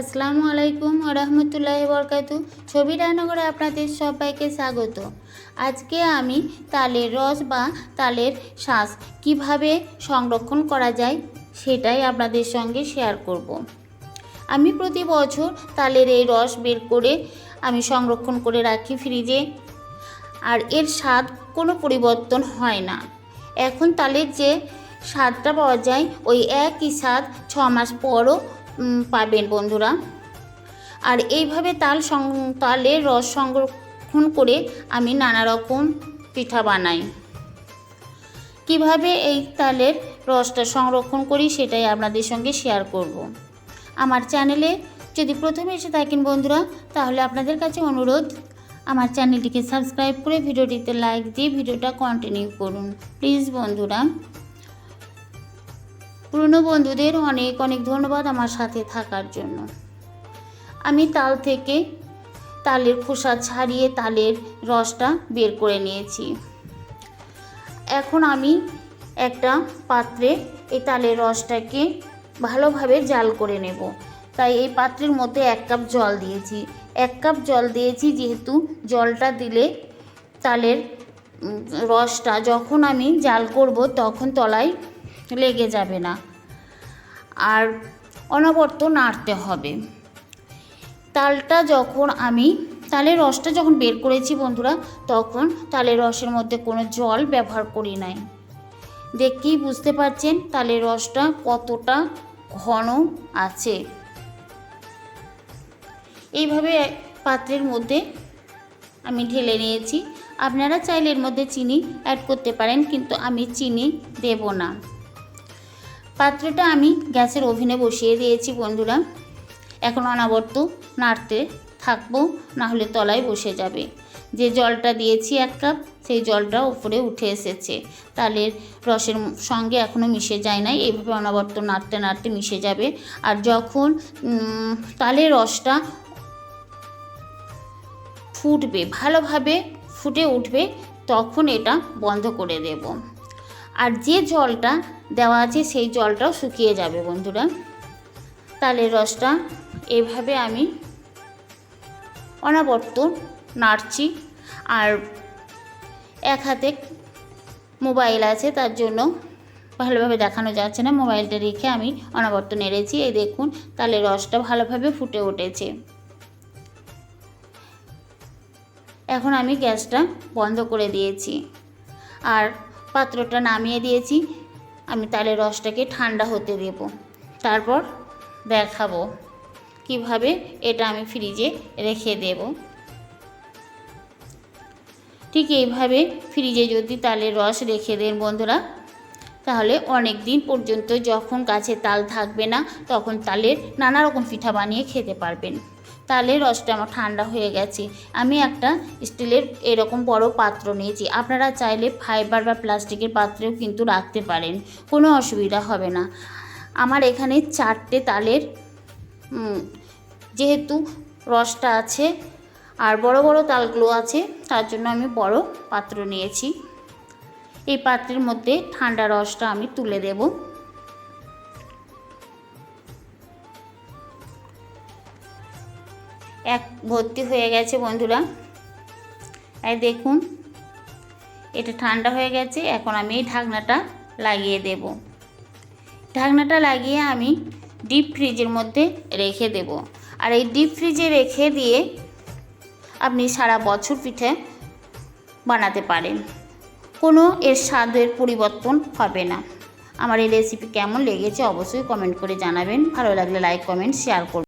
আসসালামু আলাইকুম রহমতুল্লাহ বরকাত ছবি রান্নাঘরে আপনাদের সবাইকে স্বাগত। আজকে আমি তালের রস বা তালের শ্বাস কীভাবে সংরক্ষণ করা যায় সেটাই আপনাদের সঙ্গে শেয়ার করব। আমি প্রতি বছর তালের এই রস বের করে আমি সংরক্ষণ করে রাখি ফ্রিজে। আর এর স্বাদ কোনো পরিবর্তন হয় না। এখন তালের যে স্বাদটা পাওয়া যায়, ওই একই স্বাদ ছ মাস পরও পাবেন বন্ধুরা। আর এইভাবে তাল সং তালের রস সংরক্ষণ করে আমি নানা রকম পিঠা বানাই। কীভাবে এই তালের রসটা সংরক্ষণ করি সেটাই আপনাদের সঙ্গে শেয়ার করব। আমার চ্যানেলে যদি প্রথমে এসে থাকেন বন্ধুরা, তাহলে আপনাদের কাছে অনুরোধ, আমার চ্যানেলটিকে সাবস্ক্রাইব করে ভিডিওটিতে লাইক দিয়ে ভিডিওটা কন্টিনিউ করুন। প্লিজ বন্ধুরা। পুরনো বন্ধুদের অনেক অনেক ধন্যবাদ আমার সাথে থাকার জন্য। আমি তাল থেকে তালের খোসা ছাড়িয়ে তালের রসটা বের করে নিয়েছি। এখন আমি একটা পাত্রে এই তালের রসটাকে ভালোভাবে জাল করে নেব। তাই এই পাত্রের মধ্যে এক কাপ জল দিয়েছি। এক কাপ জল দিয়েছি যেহেতু জলটা দিলে তালের রসটা যখন আমি জাল করব তখন তলায় লেগে যাবে না। আর অনবরত নাড়তে হবে। তালটা যখন আমি, তালের রসটা যখন বের করেছি বন্ধুরা, তখন তালের রসের মধ্যে কোনো জল ব্যবহার করি নাই। দেখেই বুঝতে পারছেন তালের রসটা কতটা ঘন আছে। এইভাবে পাত্রের মধ্যে আমি ঢেলে নিয়েছি। আপনারা চাইলে এর মধ্যে চিনি অ্যাড করতে পারেন, কিন্তু আমি চিনি দেব না। পাত্রটা আমি গ্যাসের ওভেনে বসিয়ে দিয়েছি বন্ধুরা। এখন অনাবর্ত নাড়তে থাকব না হলে তলায় বসে যাবে। যে জলটা দিয়েছি এক কাপ, সেই জলটা উপরে উঠে এসেছে। তালের রসের সঙ্গে এখনও মিশে যায় নাই, এইভাবে অনাবর্ত নাড়তে নাড়তে মিশে যাবে। আর যখন তালের রসটা ফুটবে, ভালোভাবে ফুটে উঠবে, তখন এটা বন্ধ করে দেব। আর যে জলটা দেওয়া আছে সেই জলটাও শুকিয়ে যাবে বন্ধুরা। তালের রসটা এভাবে আমি অনাবর্ত নাড়ছি। আর এক হাতে মোবাইল আছে, তার জন্য ভালোভাবে দেখানো যাচ্ছে না। মোবাইলটা রেখে আমি অনাবর্ত নেড়েছি। এই দেখুন, তালের রসটা ভালোভাবে ফুটে উঠেছে। এখন আমি গ্যাসটা বন্ধ করে দিয়েছি। আর পাত্রটা নামিয়ে দিয়েছি। আমি তালের রসটাকে ঠান্ডা হতে দেব। তারপর দেখাবো কীভাবে এটা আমি ফ্রিজে রেখে দেব। ঠিক এইভাবে ফ্রিজে যদি তালের রস রেখে দেন বন্ধুরা, তাহলে অনেক দিন পর্যন্ত যখন গাছে তাল থাকবে না, তখন তালের নানা রকম পিঠা বানিয়ে খেতে পারবেন। তালের রসটা আমার ঠান্ডা হয়ে গেছে। আমি একটা স্টিলের এরকম বড় পাত্র নিয়েছি। আপনারা চাইলে ফাইবার বা প্লাস্টিকের পাত্রেও কিন্তু রাখতে পারেন। কোনো অসুবিধা হবে না। আমার এখানে চারটে তালের যেহেতু রসটা আছে আর বড় বড় তালগুলো আছে, তার জন্য আমি বড় পাত্র নিয়েছি। এই পাত্রের মধ্যে ঠান্ডা রসটা আমি তুলে দেব। এক ভর্তি হয়ে গেছে বন্ধুরা। এই দেখুন, এটা ঠান্ডা হয়ে গেছে, এখন আমি এই ঢাকনাটা লাগিয়ে দেব। ঢাকনাটা লাগিয়ে আমি ডিপ ফ্রিজের মধ্যে রেখে দেব। আর এই ডিপ ফ্রিজে রেখে দিয়ে আপনি সারা বছর পিঠে বানাতে পারেন। কোনো এর স্বাদের পরিবর্তন হবে না। আমার এই রেসিপি কেমন লেগেছে অবশ্যই কমেন্ট করে জানাবেন। ভালো লাগলে লাইক কমেন্ট শেয়ার করবেন।